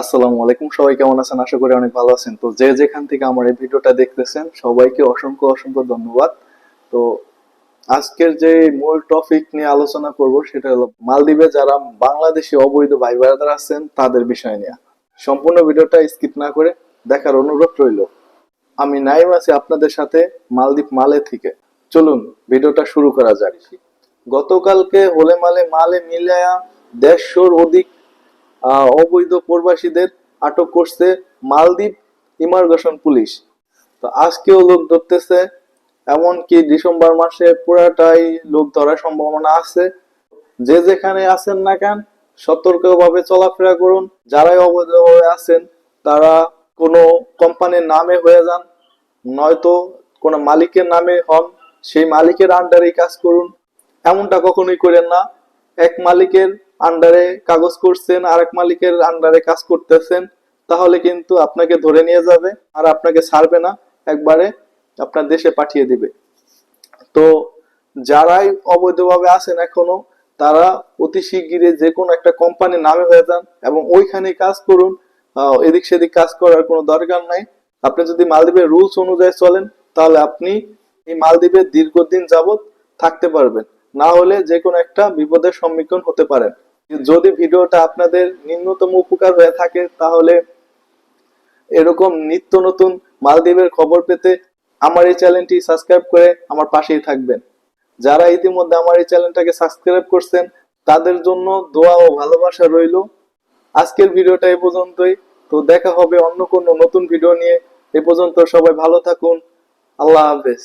আসসালামু আলাইকুম। সবাই কেমন আছেন? আশা করি অনেক ভালো আছেন। তো যে যেখান থেকে আমার এই ভিডিওটা দেখতেছেন, সবাইকে অসংখ্য অসংখ্য ধন্যবাদ। তো আজকের যে মূল টপিক নিয়ে আলোচনা করব, সেটা হলো মালদ্বীপে যারা বাংলাদেশি অবৈধ ভাই বোনেরা আছেন, তাদের বিষয় নিয়ে। সম্পূর্ণ ভিডিওটা স্কিপ না করে দেখার অনুরোধ রইল। আমি নাইম আছি আপনাদের সাথে মালদ্বীপ মালে থেকে। চলুন, ভিডিওটা শুরু করা যাক। গতকালকে হোলে মালে মালে মিলায়া দেড়শোর অধিক অবৈধ প্রবাসীদের আটক করছে মালদ্বীপ ইমার্গেশন পুলিশ। তো আজকেও লোক ধরতেছে, এমনকি ডিসেম্বর মাসে পুরাটাই লোক ধরার সম্ভাবনা আছে। যে যেখানে আছেন না কেন, সতর্কভাবে চলাফেরা করুন। যারাই অবৈধভাবে আছেন, তারা কোনো কোম্পানির নামে হয়ে যান, নয়তো কোনো মালিকের নামে হন। সেই মালিকের আন্ডারেই কাজ করুন। এমনটা কখনোই করেন না। এক মালিকের আন্ডারে কাগজ করছেন আর এক মালিকের আন্ডারে কাজ করতেছেন, তাহলে কিন্তু আপনাকে ধরে নিয়ে যাবে আর আপনাকে ছাড়বে না, একবারে আপনার দেশে পাঠিয়ে দিবে। তো যারাই অবৈধভাবে আছেন এখনও, তারা অতি শিগগিরই যে কোনো একটা কোম্পানির নামে হয়ে যান এবং ওইখানে কাজ করুন। এদিক সেদিক কাজ করার কোনো দরকার নাই। আপনি যদি মালদ্বীপের রুলস অনুযায়ী চলেন, তাহলে আপনি এই মালদ্বীপে দীর্ঘদিন যাবত থাকতে পারবেন। না হলে যে কোনো একটা বিপদের সম্মুখীন হতে পারেন। যদি ভিডিওটা আপনাদের নিম্নতম উপকার হয়ে থাকে, তাহলে এরকম নিত্য নতুন মালদ্বীপের খবর পেতে আমার এই চ্যানেলটি সাবস্ক্রাইব করে আমার পাশেই থাকবেন। যারা ইতিমধ্যে আমার এই চ্যানেলটাকে সাবস্ক্রাইব করছেন, তাদের জন্য দোয়া ও ভালোবাসা রইল। আজকের ভিডিওটা এ পর্যন্তই। তো দেখা হবে অন্য কোনো নতুন ভিডিও নিয়ে। এ পর্যন্ত সবাই ভালো থাকুন। আল্লাহ হাফেজ।